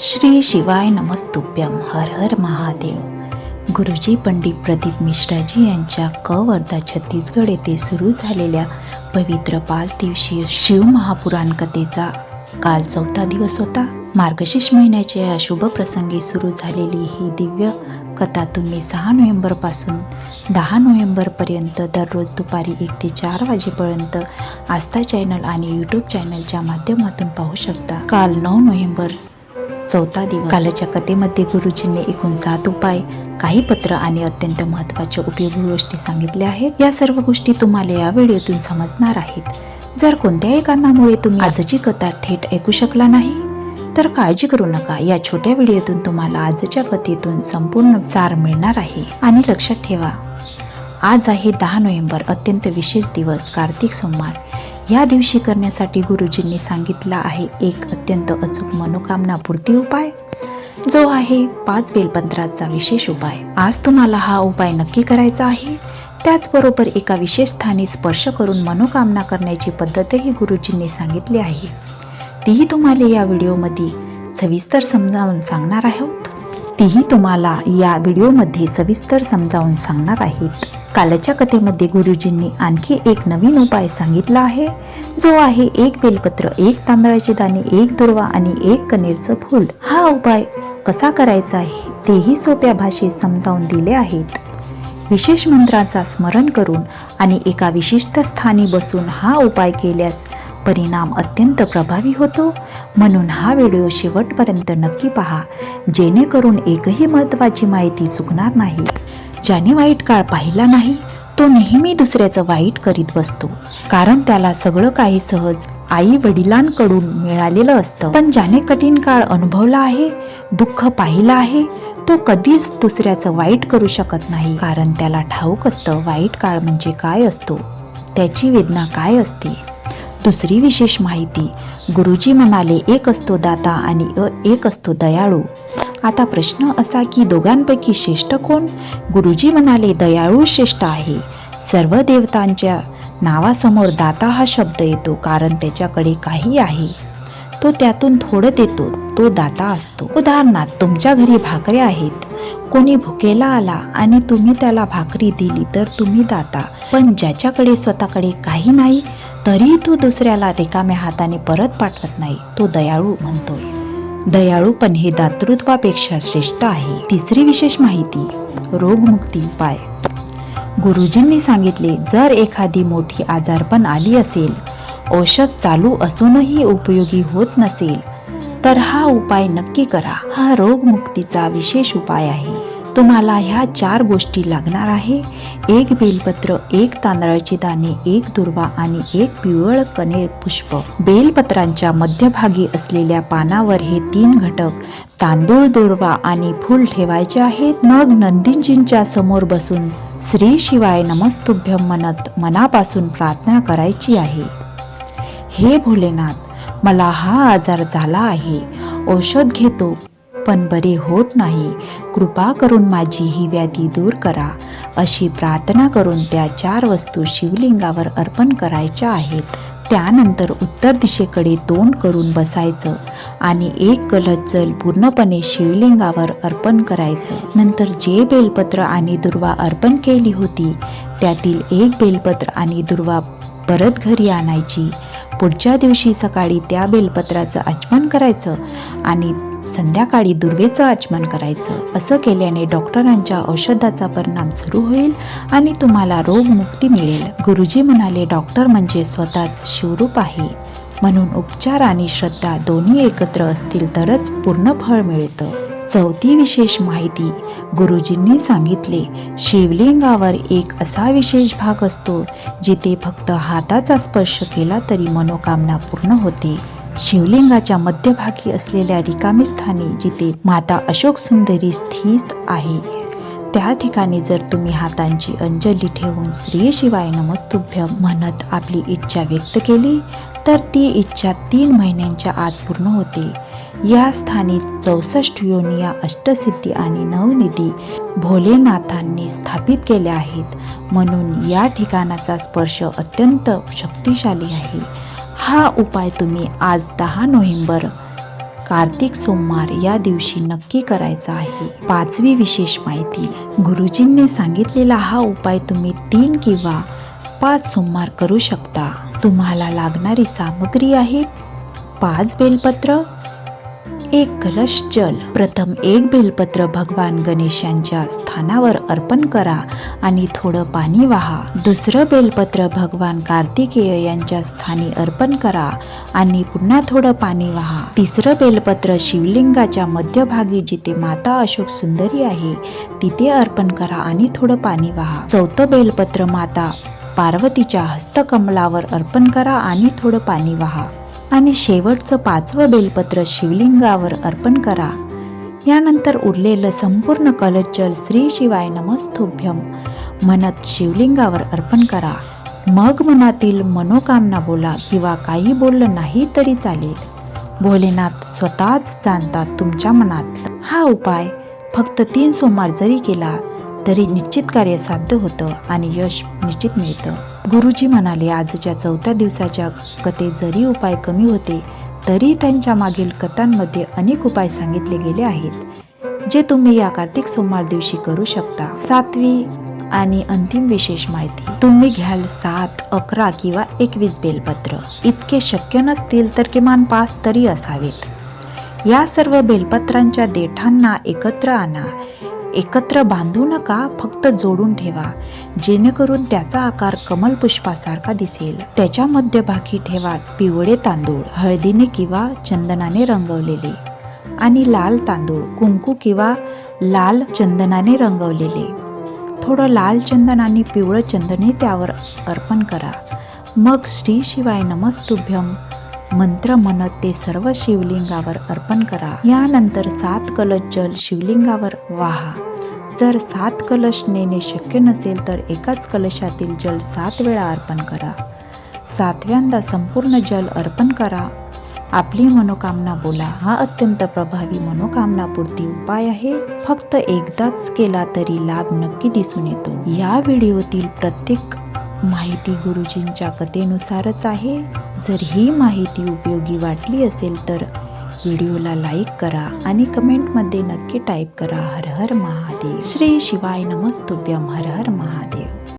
श्री शिवाय नमस्तुभ्यम हर हर महादेव. गुरुजी पंडित प्रदीप मिश्राजी यांच्या क वर्धा छत्तीसगड येथे सुरू झालेल्या पवित्र पाच दिवसीय शिव महापुराण कथेचा काल चौथा दिवस होता. मार्गशीर्ष महिन्याच्या या शुभ प्रसंगी सुरू झालेली ही दिव्य कथा तुम्ही सहा नोव्हेंबरपासून दहा नोव्हेंबरपर्यंत दररोज दुपारी एक ते चार वाजेपर्यंत आस्था चॅनल आणि यूट्यूब चॅनलच्या माध्यमातून पाहू शकता. काल नऊ नोव्हेंबर चौथा दिवस. कालच्या कथेमध्ये गुरुजींनी एकूण सात उपाय काही पत्र आणि अत्यंत महत्त्वाच्या उपयोगी गोष्टी सांगितल्या आहेत. या सर्व गोष्टी तुम्हाला या व्हिडिओतून समजणार आहेत. जर कोणत्याही कारणामुळे तुम्ही आजची कथा थेट ऐकू शकला नाही तर काळजी करू नका. या छोट्या व्हिडिओतून तुम्हाला आजच्या कथेतून संपूर्ण सार मिळणार आहे. आणि लक्षात ठेवा आज आहे दहा नोव्हेंबर अत्यंत विशेष दिवस कार्तिक सोमवार. या दिवशी करण्यासाठी गुरुजींनी सांगितला आहे एक अत्यंत अचूक मनोकामना पूर्ती उपाय. जो आहे पाच बेलपत्राचा विशेष उपाय. आज तुम्हाला हा उपाय नक्की करायचा आहे. त्याचबरोबर एका विशेष स्थानी स्पर्श करून मनोकामना करण्याची पद्धतही गुरुजींनी सांगितली आहे. तीही तुम्हाला या व्हिडिओमध्ये सविस्तर समजावून सांगणार आहोत. तीही तुम्हाला या व्हिडिओमध्ये सविस्तर समजावून सांगणार आहेत. कालच्या कथेमध्ये गुरुजींनी आणखी एक नवीन उपाय सांगितला आहे. जो आहे एक बेलपत्र एक तांदळाचे दाणे एक दुर्वा आणि एक कनेरचं फूल. हा उपाय कसा करायचा आहे तेही सोप्या भाषेत समजावून दिले आहेत. विशेष मंत्राचा स्मरण करून आणि एका विशिष्ट स्थानी बसून हा उपाय केल्यास परिणाम अत्यंत प्रभावी होतो. म्हणून हा व्हिडिओ शेवटपर्यंत नक्की पहा जेणेकरून एकही महत्त्वाची माहिती चुकणार नाही. ज्याने वाईट काळ पाहिला नाही तो नेहमी दुसऱ्याचं वाईट करीत बसतो. कारण त्याला सगळं काही सहज आई वडिलांकडून मिळालेलं असतं. पण ज्याने कठीण काळ अनुभवला आहे दुःख पाहिलं आहे तो कधीच दुसऱ्याचं वाईट करू शकत नाही. कारण त्याला ठाऊक असतं वाईट काळ म्हणजे काय असतो? त्याची वेदना काय असते? दुसरी विशेष माहिती गुरुजी म्हणाले एक असतो दाता आणि अ एक असतो दयाळू. आता प्रश्न असा की दोघांपैकी श्रेष्ठ कोण? गुरुजी म्हणाले दयाळू श्रेष्ठ आहे. सर्व देवतांच्या नावासमोर दाता हा शब्द येतो कारण त्याच्याकडे काही आहे. तो त्यातून थोडं देतो तो दाता असतो. उदाहरणार्थ तुमच्या घरी भाकऱ्या आहेत. कोणी भुकेला आला आणि तुम्ही त्याला भाकरी दिली तर तुम्ही दाता. पण ज्याच्याकडे स्वतःकडे काही नाही तरीही तो दुसऱ्याला रिकाम्या हाताने परत पाठवत नाही. तो दयाळू म्हणतोय. दयाळूपण हे दातृत्वापेक्षा श्रेष्ठ आहे. तिसरी विशेष माहिती रोगमुक्ती उपाय. गुरुजींनी सांगितले जर एखादी मोठी आजारपण आली असेल औषध चालू असूनही उपयोगी होत नसेल तर हा उपाय नक्की करा. हा रोगमुक्तीचा विशेष उपाय आहे. तुम्हाला ह्या चार गोष्टी लागणार आहे. एक बेलपत्र एक तांदळाचे दाणे एक दुर्वा आणि एक पिवळ कनेर पुष्प. बेलपत्रांच्या मध्यभागी असलेल्या पानावर हे तीन घटक तांदूळ दुर्वा आणि फूल ठेवायचे आहेत. मग नंदीजींच्या समोर बसून श्री शिवाय नमस्तुभ्यम म्हणत मनापासून प्रार्थना करायची आहे. हे भोलेनाथ मला हा आजार झाला आहे. औषध घेतो. पण बरे होत नाही. कृपा करून माझी ही व्याधी दूर करा. अशी प्रार्थना करून त्या चार वस्तू शिवलिंगावर अर्पण करायच्या आहेत. त्यानंतर उत्तर दिशेकडे तोंड करून बसायचं आणि एक गलत जल पूर्णपणे शिवलिंगावर अर्पण करायचं. नंतर जे बेलपत्र आणि दुर्वा अर्पण केली होती त्यातील एक बेलपत्र आणि दुर्वा परत घरी आणायची. पुढच्या दिवशी सकाळी त्या बेलपत्राचं आचमन करायचं आणि संध्याकाळी दुर्वेचं आचमन करायचं. असं केल्याने डॉक्टरांच्या औषधाचा परिणाम सुरू होईल आणि तुम्हाला रोगमुक्ती मिळेल. गुरुजी म्हणाले डॉक्टर म्हणजे स्वतःच शिवरूप आहे. म्हणून उपचार आणि श्रद्धा दोन्ही एकत्र असतील तरच पूर्ण फळ मिळतं. चौथी विशेष माहिती. गुरुजींनी सांगितले शिवलिंगावर एक असा विशेष भाग असतो जिथे फक्त हाताचा स्पर्श केला तरी मनोकामना पूर्ण होते. शिवलिंगाच्या मध्यभागी असलेल्या रिकामी स्थानी जिथे माता अशोक सुंदरी स्थित आहे त्या ठिकाणी जर तुम्ही हातांची अंजली ठेवून श्री शिवाय नमस्तुभ्य म्हणत आपली इच्छा व्यक्त केली तर ती इच्छा तीन महिन्यांच्या आत पूर्ण होते. या स्थानी चौसष्ट योनिया अष्टसिद्धी आणि नवनिधी भोलेनाथांनी स्थापित केल्या आहेत म्हणून या ठिकाणाचा स्पर्श अत्यंत शक्तिशाली आहे. हा उपाय तुम्ही आज दहा नोव्हेंबर कार्तिक सोमवार या दिवशी नक्की करायचा आहे. पाचवी विशेष माहिती. गुरुजींनी सांगितलेला हा उपाय तुम्ही तीन किंवा पाच सोमवार करू शकता. तुम्हाला लागणारी सामग्री आहे पाच बेलपत्र एक कलश जल. प्रथम एक बेलपत्र भगवान गणेशांच्या स्थानावर अर्पण करा आणि थोडं पाणी वाहा. दुसरं बेलपत्र भगवान कार्तिकेय यांच्या स्थानी अर्पण करा आणि पुन्हा थोडं पाणी वाहा. तिसरं बेलपत्र शिवलिंगाच्या मध्यभागी जिथे माता अशोक सुंदरी आहे तिथे अर्पण करा आणि थोडं पाणी वाहा. चौथं बेलपत्र माता पार्वतीच्या हस्तकमलावर अर्पण करा आणि थोडं पाणी वाहा. आणि शेवटचं पाचवं बेलपत्र शिवलिंगावर अर्पण करा. यानंतर उरलेलं संपूर्ण कलचल श्री शिवाय नमस्तुभ्यम. म्हणत शिवलिंगावर अर्पण करा. मग मनातील मनोकामना बोला किंवा काही बोललं नाही तरी चालेल. भोलेनाथ स्वतःच जाणतात तुमच्या मनात. हा उपाय फक्त तीन सोमवार जरी केला तरी निश्चित कार्य साध्य होतं आणि यश निश्चित मिळतं. गुरुजी म्हणाले आजच्या चौथ्या दिवसाच्या कथेत जरी उपाय कमी होते तरी त्यांच्या मागील कथांमध्ये अनेक उपाय सांगितले गेले आहेत जे तुम्ही या कार्तिक सोमवार दिवशी करू शकता. सातवी आणि अंतिम विशेष माहिती तुम्ही घ्याल सात अकरा किंवा एकवीस बेलपत्र. इतके शक्य नसतील तर किमान पाच तरी असावेत. या सर्व बेलपत्रांच्या देठांना एकत्र आणा. एकत्र बांधू नका फक्त जोडून ठेवा. जेणेकरून त्याचा आकार कमल पुष्पासारखा दिसेल. त्याच्या मध्यभागी ठेवा पिवळे तांदूळ हळदीने किंवा चंदनाने रंगवलेले. आणि लाल तांदूळ कुंकू किंवा लाल चंदनाने रंगवलेले. थोडं लाल चंदन आणि पिवळं चंदने त्यावर अर्पण करा. मग श्री शिवाय नमस्तुभ्यम. मंत्र म्हणत ते सर्व शिवलिंगावर अर्पण करा. यानंतर सात कलश जल शिवलिंगावर वाहा. जर सात कलश नेणे शक्य नसेल तर एकाच कलशातील जल सात वेळा अर्पण करा. सातव्यांदा संपूर्ण जल अर्पण करा. आपली मनोकामना बोला. हा अत्यंत प्रभावी मनोकामनापूर्ती उपाय आहे. फक्त एकदाच केला तरी लाभ नक्की दिसून येतो. या व्हिडिओतील प्रत्येक माहिती गुरुजींच्या कथेनुसारच आहे. जर ही माहिती उपयोगी वाटली असेल तर व्हिडिओला लाईक करा आणि कमेंटमध्ये नक्की टाईप करा हर हर महादेव. श्री शिवाय नमस्तुभ्यम हर हर महादेव.